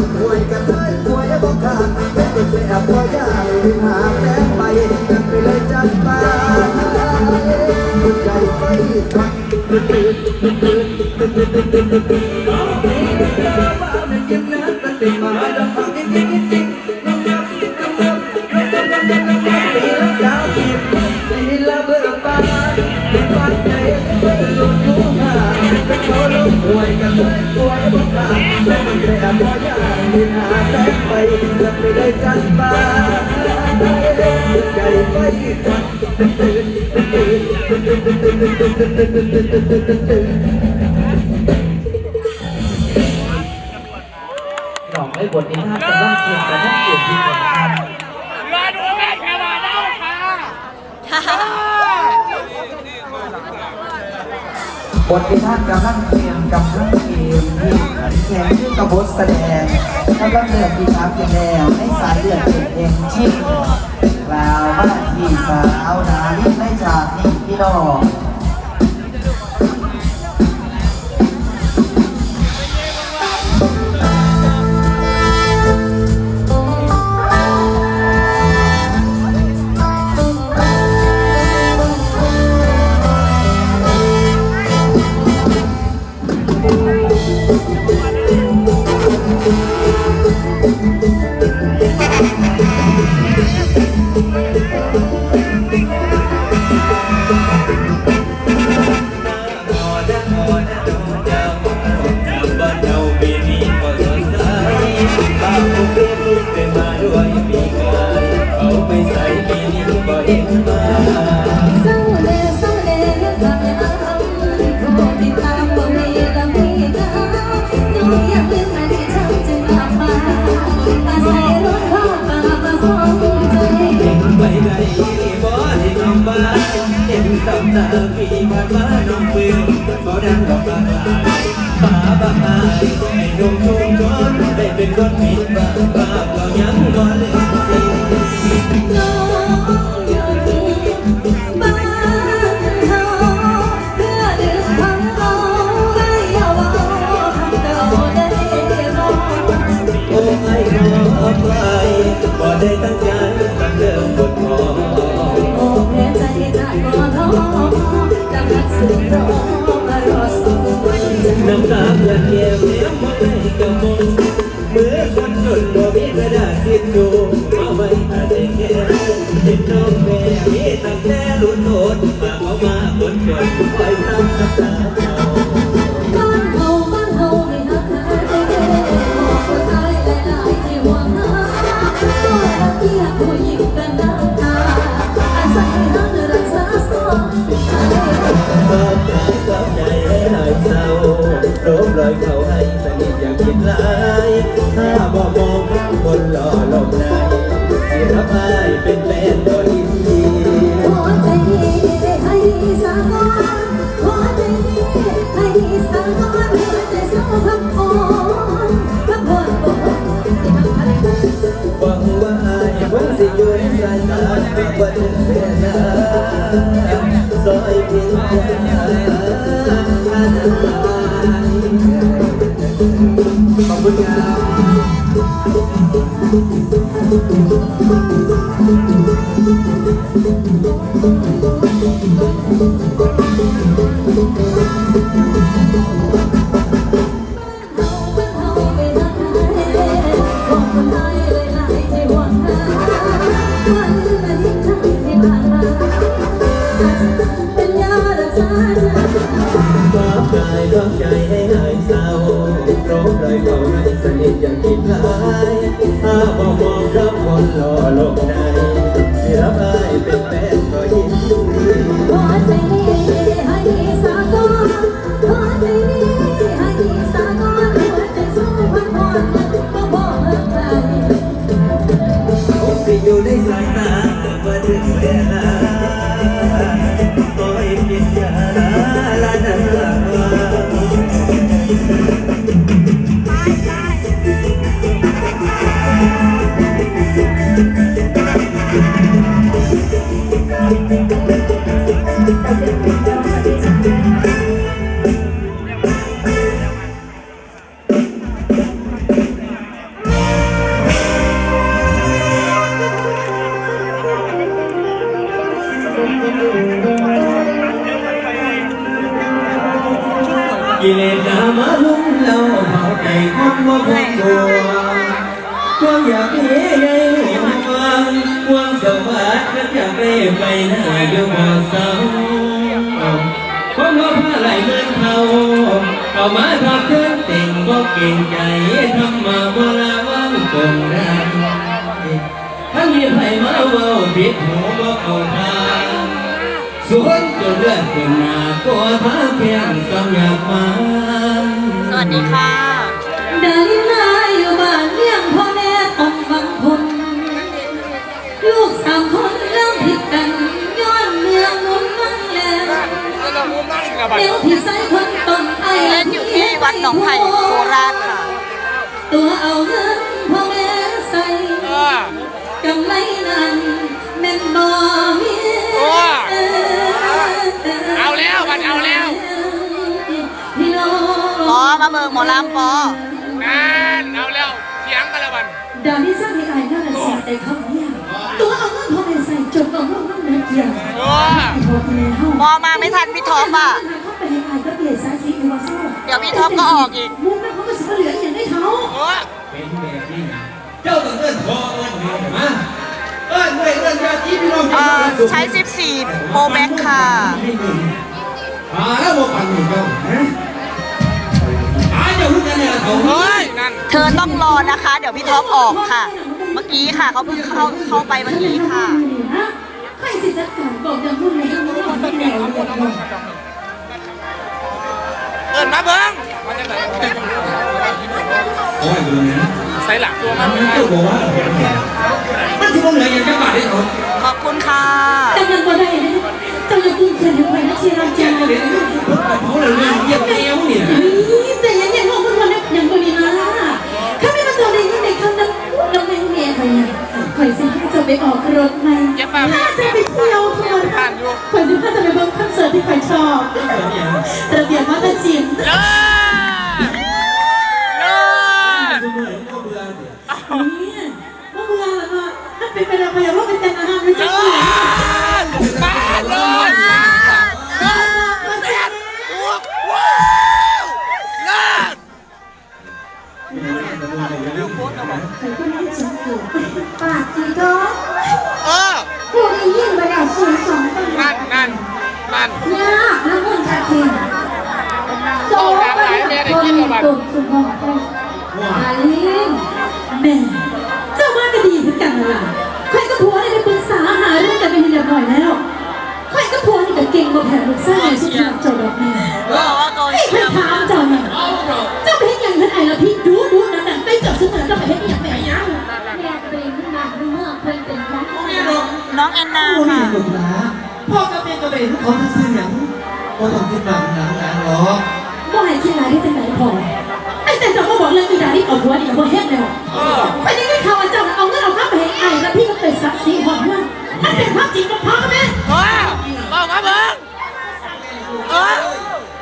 มหวยกันเลยหวยบอกขาดเป็นแสบพอยากถึงหาแสงไปกันไปเลยจัดมาใจไปฟังตื่นตื่นตื่นตื่นตื่นตื่นตื่น ลอกให้บทนี้น่าจะต้องเกี่ยวกับต้องเกี่ยวกับ รอดูแม่แครอได้ค่ะบทที่ากำลังเตรียมกำลังเตรียมที่ขัแข่งชื่อกัะบทแสดงแล้วก็เลือกที่ทำเสร็จแล้วให้สายเลือดเด็กเองที่ กล่าวบ้านที่สาวนาลิในฉากนี้พี่น้อง ta vì vị ngoài má đồng quyền có đang đọc bà bà bà bà bà ngày đông không con để bên con mít bà bà bà nhắn con lên Hãy subscribe cho kênh Ghiền Mì Gõ Để không bỏ lỡ những video hấp dẫn น้ำตาเพื่อนเยี่ยมเลี้ยงบ่ได้กมงเมื่อคนจนบ่มีกระดาษทิชชู่มาไว้อาแด้แค่เห็นน้องแม่มีตั้งแต่รุ่นโหดมาเอามาคนจนคอยซ้ำตา Siyon sana, patung ka na Sa'y pinta 그래서 กิเลสนามาลุ่มเราเผาใจคนว่าคงกลัวความอยากเห็นในหัวฟังวามสวัสดิ์ก็จะไปไปหน้าอยู่บ่เศร้าคนว่าผ้าไหลเงินเขาเข้ามาทับเพื่อนติ่งก็เก่งใจทำมาเวลาว่างตรงนั้นถ้ามีใครมาเว่าผิดหูบ่เข้าทาง สวนจนเลือดขึ้นหน้าก็ท้าเพียงสำยับมันสวัสดีค่ะดาลินาอยู่บ้านเลี้ยงพ่อแม่ต้องบังพลลูกสามคนเรื่องผิดกันย้อนเมืองมุนมันแลเดี๋ยวที่ใส่คนต้นไอ้เล่นอยู่ที่วัดหนองไผ่โคราชค่ะ ตัวเอาเงินพ่อแม่ใส่เออกำไรนั้นแม่นบ่มี เอาแล้วมันเอาแล้วพี่น้องปอมาเบิกหมอลำปองานเอาแล้วเถียงกันแล้วบันดาที่สร้างในอายน่าจะสิแต่คำเนี่ยตัวเอาเงินพ่อแม่ใส่จนเอาเงินมันเหลือเกี่ยวโอ้ปอมาไม่ทันพี่ท็อปอะเดี๋ยวพี่ท็อปก็ออกอีกมุ้งแม่เขาก็สิเหลืออย่างได้เท้าโอ้เป็นแบบนี้เจ้าต้องเอิ้นพ่อเอิ้นแม่มาเอิ้นด้วยเอิ้นญาติพี่น้องเอ่อใช้ 14 Pro Max ค่ะ หาแล้วบ่ปันนี่เจ้าฮะหาเจ้ารู้กันเนี่ยเขาเฮ้ยนั่นเธอต้องรอนะคะ เดี๋ยวพี่ท็อปออกค่ะ เมื่อกี้ค่ะเขาเพิ่งเข้าเข้าไปเมื่อกี้ค่ะใครสิจัดการบอกอย่างพูดเลยทั้งหมดไม่แนวเรียบร้อยเอินมาเบิ้งโอ้ยดูนะใส่หลักตัวมามันก็บอกว่ามันสิบ่เหลืออย่างจังหวัดได้เขาขอบคุณค่ะจำนวนบ่ได้นะจำนวนคุณเขียนให้ไว้นะ เชียร์เราเจ็เจ้าบเลยเขาเลยเรื่องเยี่ยมเยี่ยมนี่นะแต่ยังยังมองคุณวันนี้ยังบริมาข้าไม่มาเจอเลยยังในคำนั้นน้องแมงเมียไปอะข่อยสิข้าจะไปออกรถไหมข้าจะไปเที่ยวทัวร์ข่อยสิข้าจะไปเบิ่งคอนเสิร์ตที่ข่อยชอบระเบียบวัฒนศิลป์ นนั่นยากแล้วมันจะกินโซ่ไปคนมีตุ่มสมองไปอาลินแม่เจ้าว่าก็ดีเหมือนกันนะล่ะใครก็ผัวได้ปรึกษาหาเรื่องกันไปเรียบร้อยแล้วใครก็ผัวนี่ก็เก่งมาแผ่ลูกสร้างในสุดยอดเจ้าดอกแม่บอกว่าโกไอ้ใครถามเจ้าเนี่ยเจ้าไปเห็นอย่างนั้นไอ้ละพี่ดูดูนั่นนั่นไปเจับเสมอเจ้าไปเห็นอย่างแม่ยังแม่ตัวเองขึ้นมาเมื่อเพิ่นเป็นของน้องแอนนาโอ้ยค่ะลูกหลา พ่อกับแม่ก็เป็นเขาจะซื้ออย่างก็ต้องคิดบางหลังหลังหรอกว่าให้คิดหลายที่จะไหนพอไอ้แต่เจ้าก็บอกเรื่องมีดาที่เอาหัวนี่กับหัวแห้งแล้วไปนี่ได้ข่าวว่าเจ้าเอาเงินเอาข้าวไปให้ไอ้แล้วพี่ก็เป็นสักสีหอมว่ามันเป็นความจริงกับพ่อกับแม่เออบอกมาเบิ้งเออ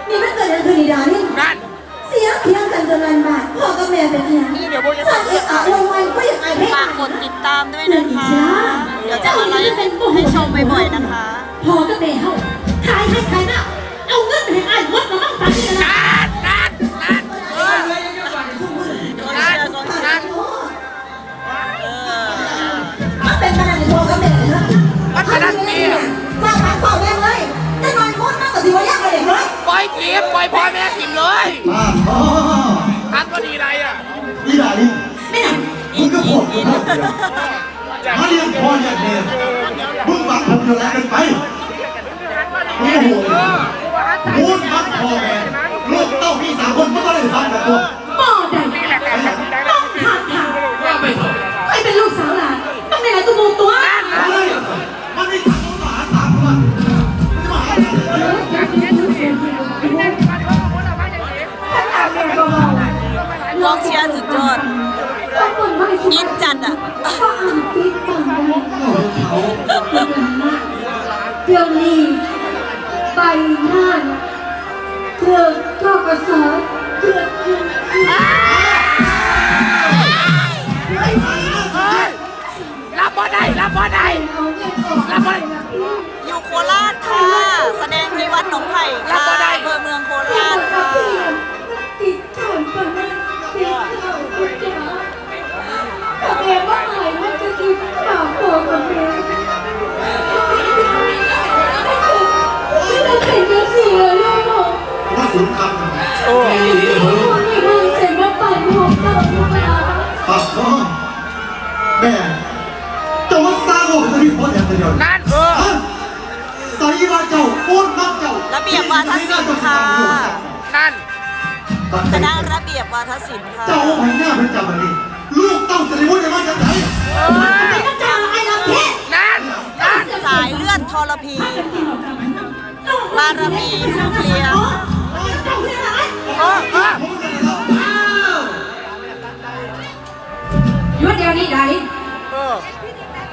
นี่ไม่เกิดอะไรคือดาที่นั่นเสียเพียงกันจนวันบาทพ่อกับแม่เป็นยังสั่งเอะอะโวยวายก็ยังไอ้ให้ฝากกดติดตามด้วยนะคะ เดี๋ยวจะเอาไลฟ์ให้ชมบ่อยๆนะคะ พ่อกับแม่เฮาขายให้ขายหน้าเอาเงินไปให้ไอ้หมดแล้วมั่งตังค์นี่นะนั่นนั่นนั่นเออนั่นนั่นเออมันเป็นขนาดไหนพ่อกับแม่นะมันขนาดนี้อะฝากมาพ่อแม่เลยจะนอนโคตรมากกว่าที่ว่าอยากเลยเลยปล่อยทีมปล่อยพ่อแม่ทีมเลยป้าพ่อทันก็ดีไรอะนี่หลาลิไม่หนักมึงก็ปวดกูมากเลยมาเรียนพ่ออย่างเดียวมึงบังผมอยู่แล้วกันไป โอ้โหพูดมักพ่อแม่ลูกเต้าพี่สามคนก็ไม่ได้ฟังแต่ตัวหม้อใดต้องผ่านทางว่าไปเถอะใครเป็นลูกสาวหลานต้องในไหนตัวมูตัวเฮ้ยมันไม่ทำต้องหาสามคนจะมาห้กองเชียร์สุดยอดอินจัดอะเดี๋ยวนี้ ไปหน้านเธอก็กระสอบเธอโอ้ ระเบียบวาทศิลป์ค่ะนั่นคณะระเบียบวาทศิลป์ค่ะเจ้าเอาไปหน้าเป็นเจ้ามันนี่ลูกเต้าจะได้ว่าจะมาจากไหนเออไม่ต้องจ่ายไอ้ลำเพชรนั่นนั่นสายเลือดทรพีบารมีสุเลียงเออเออหยุดเดี๋ยวนี้ดารินเออ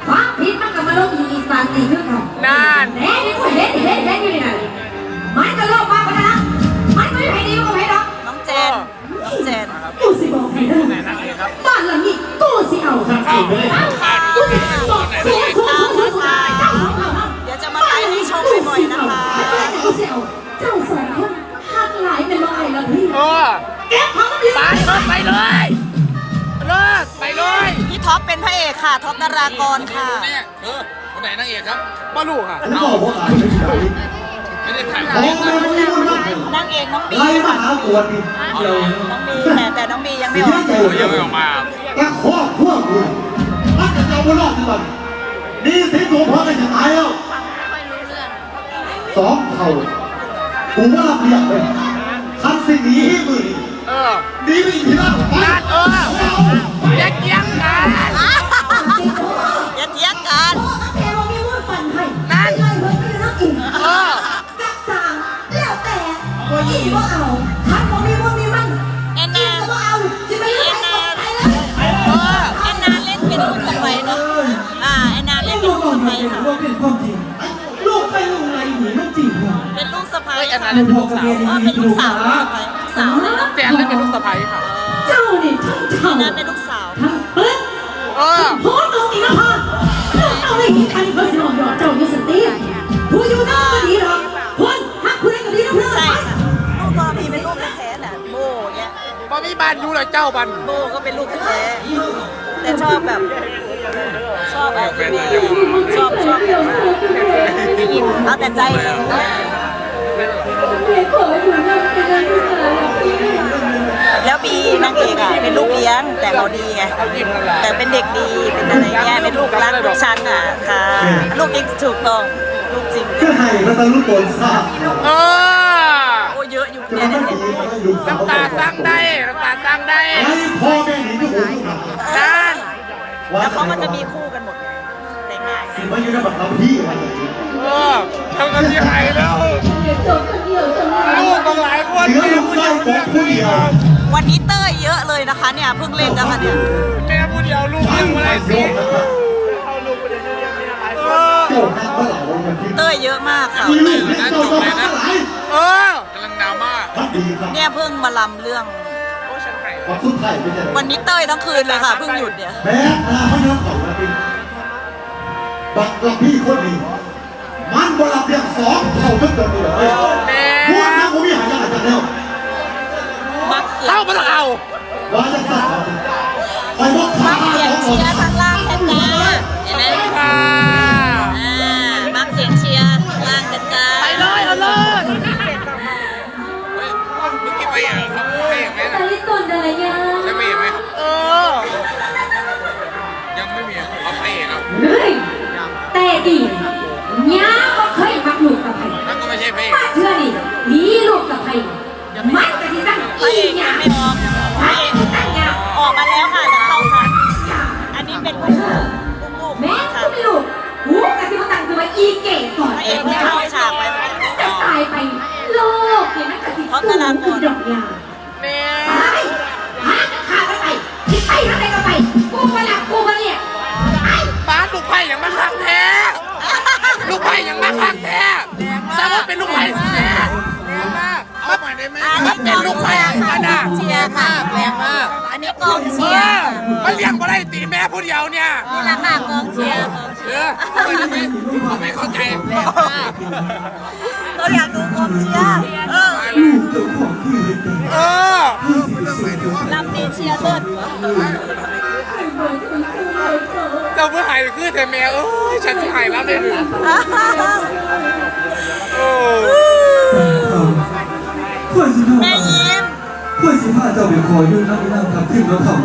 ความผิดมันก็มาลงอยู่อีสานสี่คือเขานั่นแน่นี่กูเห็นเห็นเห็นอยู่นี่นะมันก็โลภมากกว่านั้นมันไม่ให้ดีกว่าใครหรอกน้องเจนน้องเจนกูสิบอกให้เด้อบ้านหลังนี้กูสิเอากูสิบอกสู้สู้สู้สู้สู้เจ้าของเราเดี๋ยวจะมาไลฟ์ให้ชมบ่อยๆนะคะกูสิเอาเจ้าสองคนหักหลายเป็นร้อยแล้วพี่เออเก็บของมันดีไปเออไปเลยเลิกไปเลยพี่ท็อปเป็นพระเอกค่ะท็อปนารากรค่ะเนี่ยเออคนไหนนางเอกครับมาลูกค่ะผมบอกว่าอ่าน ไม่ใช่ไม่ได้ถ่ายของแม่ไม่ได้พูดมากนางเอกน้องบีไล่มาหาตัวนี่เดี๋ยวน้องบีแต่แต่น้องบียังไม่ออกใจโอ้ยยังไม่ออกมาแต่ข้อพวกคุณมันจะเจ้าบุญรอดที่บ้านนี่สิตัวพ่อกันจะตายแล้วสองเท่ากูว่ารับเรียกเลยคันสิ่งนี้ให้มือเออนี่มีทีละไปนั่นเออแยกเยี่ยงกัน เป็นความจริง ลูกไปลงไรหนีมันจริงเหรอเป็นลูกสะใภ้เฮ้ยแอนนาค่ะเล่นเป็นลูกสาวเออเป็นลูกสาวลูกสะใภ้ลูกสาวเลยเนาะแจนเล่นเป็นลูกสะใภ้ค่ะ เจ้านี่ทั้งแอเท่านนาเป็นลูกสาวทั้งเปิ้ลเออโพสต์ลงอีกแล้วพอเอาเลยเห็นอันเพิ่นสิหลอกหยอดเจ้าอยู่สติผู้อยู่นั่นก็ดีหรอกคนหักคุณได้ก็ดีนะเพื่อนใช่ค่ะลูกตอนพี่เป็นลูกแท้ๆน่ะโบเนี่ยบอมีบานอยู่เลยเจ้าบันโบก็เป็นลูกแท้ๆแต่ชอบแบบชอบแบบชอบชอบแบบว่า เอาแต่ใจเองแล้วบีนางเอกอะเป็นลูกเลี้ยงแต่เขาดีไงแต่เป็นเด็กดีเป็นอะไรเงี้ยเป็นลูกรักลูกชันอะค่ะ ลูกจริงถูกต้องลูกจริงก็ให้พระตาลุตนทราบเออโอ้เยอะอยู่จะเนี่ยไม่เนี่ยดีให้ลูกสาวน้ำตาสร้างได้น้ำตาสร้างได้ไอ้พ่อแม่หนีที่ผมอยู่นะนั่นแล้วเขาก็จะมีคู่กันหมดไงแต่งงา นสิมาอยู่ในบัตรเราพี่อะไรอย่างนี้เออทำกันที่ไหนแล้วลูกบางหลายคนเหลือลูกไส้ของผู้เดียววันนี้เต้ยเยอะเลยนะคะเนี่ยเพิ่งเล่นนะคะเนี่ยแม่ผู้เดียวลูกทั้ยังงไม่ไอ้ได้โยสิมนะครับเออเจ้าหน้าเมื่อไหร่วันนี้เต้ยเยอะมากค่ะมีลูกเจ้าต้องมาเมื่อไหร่เออกำลังดราม่าพักดีครับเนี่ยเพิ่งมาลำเรื่องโอ้ฉันไข่ขอบคุณไทยเป็นยังไงวันนี้เต้ยทั้งคืนเลยค่ะเพิ่งหยุดเนี่ยแม้ลาไม่ยอมของเราเป็น บัตรพี่คนนี้ มันบรับเรียงสองเท่าเมื่อเกิดเลยพวกนั้นผมมีหายากกันแล้วมักเสียเข้ามาเอาว่าจะสั่งคอยบอกมัขากเสียงเชียร์ทางล่างแค่จ้าเห็นไหมค่ะอ่ามักเสียงเชียร์ข้างล่างกันจ้าไปเลยเอาเลยเฮ้ยเมื่อกี้ไปเอกครับไปเอกไหมแต่นะลิตน ดีย่าก็เคยมักลูกสะใภ้นั่นก็ไม่ใช่ไปเอกมาเชื่อนี่มีลูกสะใภ้มันจะที่ตั้งอีหยัยังงไม่ออกพระเอกตั้งหยังออกมาแล้วค่ะแต่เข้าค่ะ อันนี้เป็นลูกลูกแม่ค่ะก็ไม่รู้หูกะที่เขาตั้งตัวอีเก๋สอนพระเอกไม่เข้าฉากไปจะตายไปโลกเนี่ยมันกะสิเขาตลาดหมดดอกยา มาคักแท้สมมติเป็นลูกไผ่แท้แรงมากมาปล่ได้ไหมอันมานี้เป็นลูกงไผ่กันค่ะนะเชียร์ค่ะแรงมาก อันนี้กองเชียร์อมาเลี้ยงบ่ได้ตีแม่ผู้เดียวเนี่ยนี่แหละค่ะกองเชียร์กองเชียร์อเอาไปไมเขาไม่เข้าใจแรงมากเราอยากดูกองเชียร์เออเออลำดีเชียร์เลิศ เจ้าเมื่อหายคือแต่แมวเอ้ยฉันจะหายแล้วเลยหนึ่งโอ้ข่อยสิพาแม่ยิ้มข่อยสิพาเจ้าไปคอยด้วยนะพี่น้องครับขึ้นแล้วครับ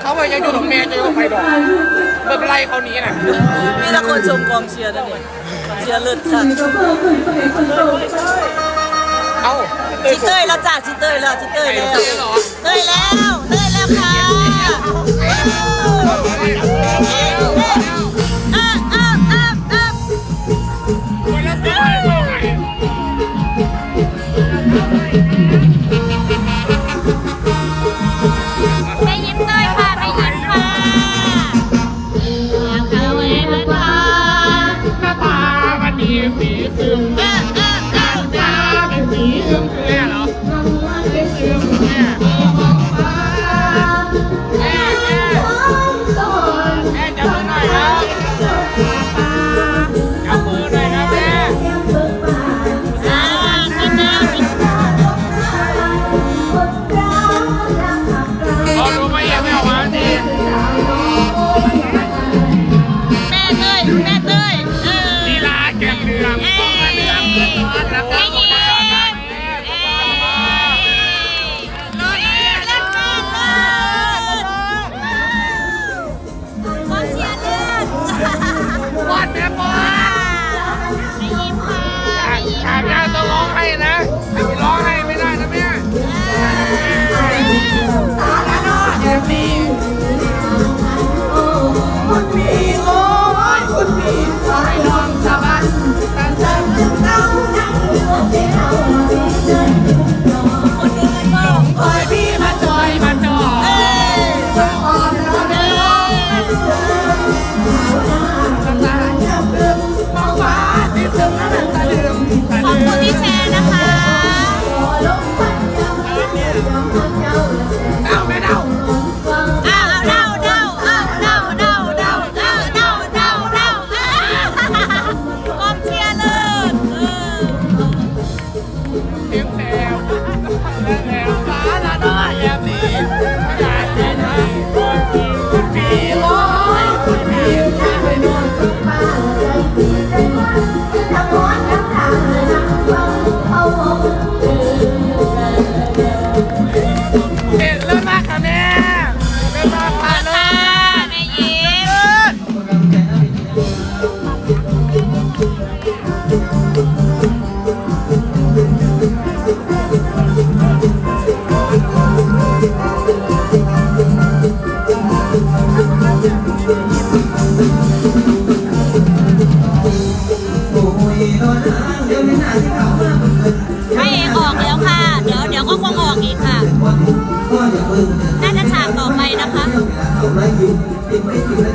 เขาไปยังอยู่กับแม่จะอยู่ไปดอกเบิร์ไล่เขานี้น่ะมีตะโกนชมกองเชียร์นั่นเองเชียร์เลิศจัดเอ้าจิเต้ยแล้วจ้าจิเต้ยแล้วจิเต้ยแล้วเต้ยแล้วเต้ยแล้วค่ะ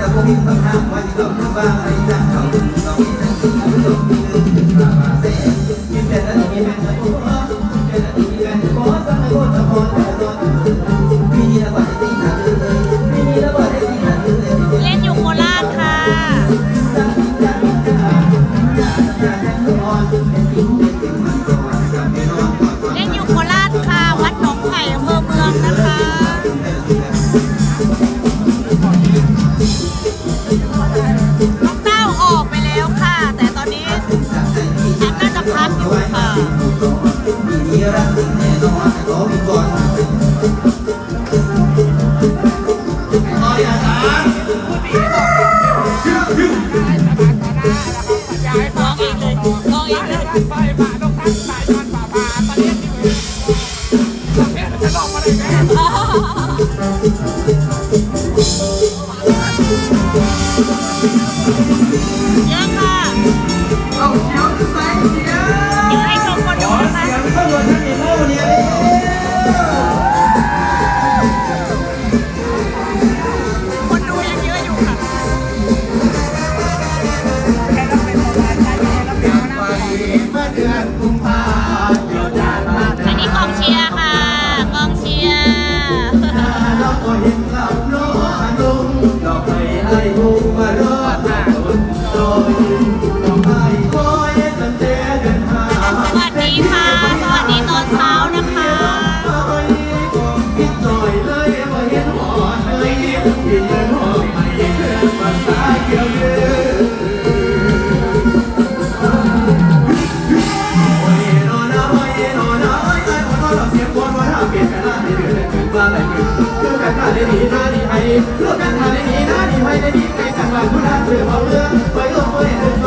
จะพูดถึงต้องห้ามไว้ต้องบ้าไอ้จ้าเขาถึงต้อง ไปไป 我赢了 เรื่องการทำอนนี้นะดีไว้ได้ดีไปกันงหลังคุณทางเสือเอาเรื่องไปร่วมด้วย